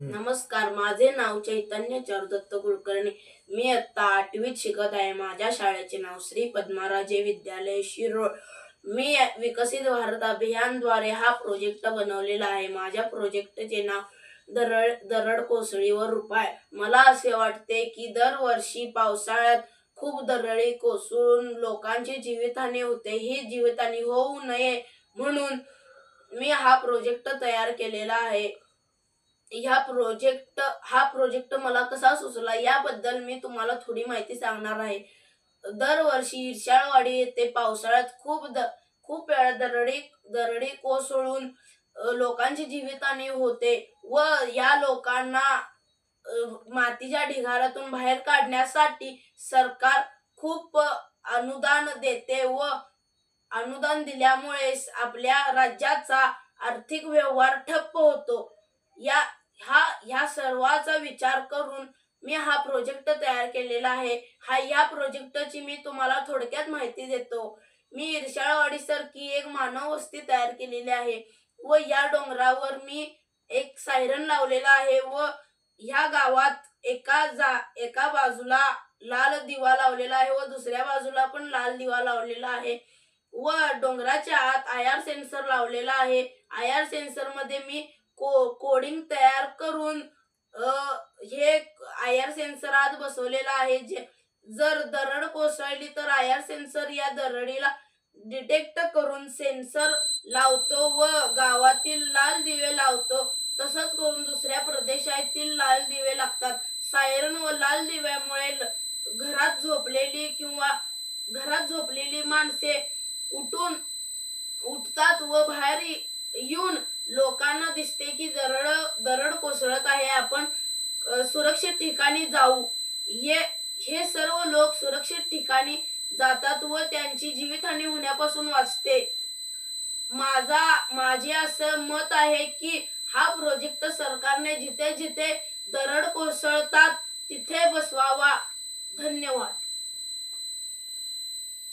नमस्कार माझे नाव चैतन्य दत्त कुलकर्णी. मी आता आठवीत शिकत आहे. माझ्या शाळेचे नाव श्री पद्माराजे विद्यालय शिरोळ. मी विकसित भारत अभियानद्वारे हा प्रोजेक्ट बनवलेला आहे. माझ्या प्रोजेक्टचे नाव दरड दरड कोसळीवर उपाय मला असे वाटते की दरवर्षी पावसाळ्यात खूप दरडी कोसळून लोकांची जीवितहानी होते. ही जीवितहानी होऊ नये म्हणून मी हा प्रोजेक्ट तयार केलेला आहे. ह्या प्रोजेक्ट हा प्रोजेक्ट मला कसा सुचला याबद्दल मी तुम्हाला थोडी माहिती सांगणार आहे. दरवर्षी ईर्षाळवाडी येथे पावसाळ्यात खूप द खूप वेळा दरडी दरडी कोसळून लोकांची जीवितहानी होते व या लोकांना मातीच्या ढिगाऱ्यातून बाहेर काढण्यासाठी सरकार खूप अनुदान देते व अनुदान दिल्यामुळे आपल्या राज्याचा आर्थिक व्यवहार ठप्प होतो. या हा ह्या सर्वाचा विचार करून मी हा प्रोजेक्ट तयार केलेला आहे. हा या प्रोजेक्टची मी तुम्हाला थोडक्यात माहिती देतो. मी इर्शाळवाडी सारखी एक मानव वस्ती तयार केलेली आहे व या डोंगरावर मी एक सायरन लावलेला आहे व ह्या गावात एका जा एका बाजूला लाल दिवा लावलेला आहे व दुसऱ्या बाजूला पण लाल दिवा लावलेला आहे व डोंगराच्या आत आय आर सेन्सर लावलेला आहे. आय आर सेन्सरमध्ये मी हो, को कोडिंग तयार करून हे आय आर सेन्सर आज बसवलेलं आहे. जे जर दरड कोसळली तर आय आर सेन्सर या दरडीला डिटेक्ट करून सेन्सर लावतो व गावातील लाल दिवे लावतो. तसंच करून दुसऱ्या प्रदेशातील लाल दिवे लागतात. सायरन व लाल दिव्यामुळे घरात झोपलेली किंवा घरात झोपलेली माणसे उठून उठतात व बाहेर येऊन लोकांना दिसते की दरड दरड कोसळत आहे. आपण सुरक्षित ठिकाणी जाऊ. हे हे सर्व लोक सुरक्षित ठिकाणी जातात व त्यांची जीवितहानी होण्यापासून वाचते. माझा माझे असं मत आहे की हा प्रोजेक्ट सरकारने जिथे जिथे दरड कोसळतात तिथे बसवावा. धन्यवाद.